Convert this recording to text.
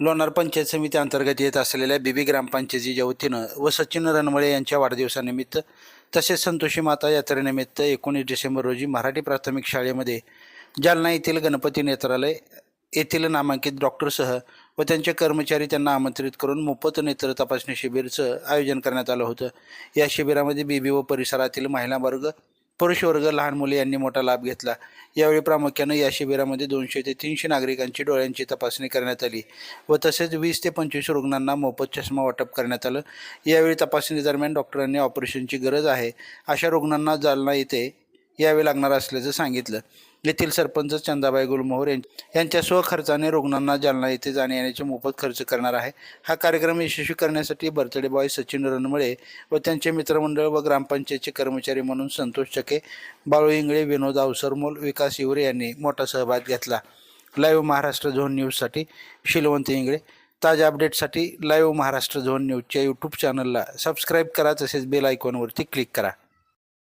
लोणार पंचायत समिती अंतर्गत येत असलेल्या बीबी ग्रामपंचायतीच्या वतीनं व सचिन रणमळे यांच्या वाढदिवसानिमित्त तसेच संतोषी माता यात्रेनिमित्त एकोणीस डिसेंबर रोजी मराठी प्राथमिक शाळेमध्ये जालना येथील गणपती नेत्रालय येथील नामांकित डॉक्टरसह व त्यांचे कर्मचारी त्यांना आमंत्रित करून मोफत नेत्र तपासणी शिबिरचं आयोजन करण्यात आलं होतं. या शिबिरामध्ये बीबी व परिसरातील महिला वर्ग पुरुष वर्ग लहान मुले यांनी मोठा लाभ घेतला. यावेळी प्रामुख्यानं या शिबिरामध्ये दोनशे ते तीनशे नागरिकांची डोळ्यांची तपासणी करण्यात आली व तसेच वीस ते पंचवीस रुग्णांना मोफत चष्मा वाटप करण्यात आलं. यावेळी तपासणी दरम्यान डॉक्टरांनी ऑपरेशनची गरज आहे. अशा रुग्णांना जालना येथे यावे लागणार असल्याचं सांगितलं. येथील सरपंच चंदाबाई गुलमोहर यांच्या स्वखर्चाने रुग्णांना जालना येथे जाणे येण्याचे मोफत खर्च करणार आहे. हा कार्यक्रम यशस्वी करण्यासाठी बर्थडे बॉय सचिन रणमळे व त्यांचे मित्रमंडळ व ग्रामपंचायतचे कर्मचारी म्हणून संतोष चके बाळू इंगळे विनोद अवसरमोल विकास हिवरे यांनी मोठा सहभाग घेतला. लाईव्ह महाराष्ट्र झोन न्यूजसाठी शिलवंत इंगळे. ताज्या अपडेटसाठी लाईव्ह महाराष्ट्र झोन न्यूजच्या यूट्यूब चॅनलला सबस्क्राईब करा तसेच बेल आयकॉनवरती क्लिक करा.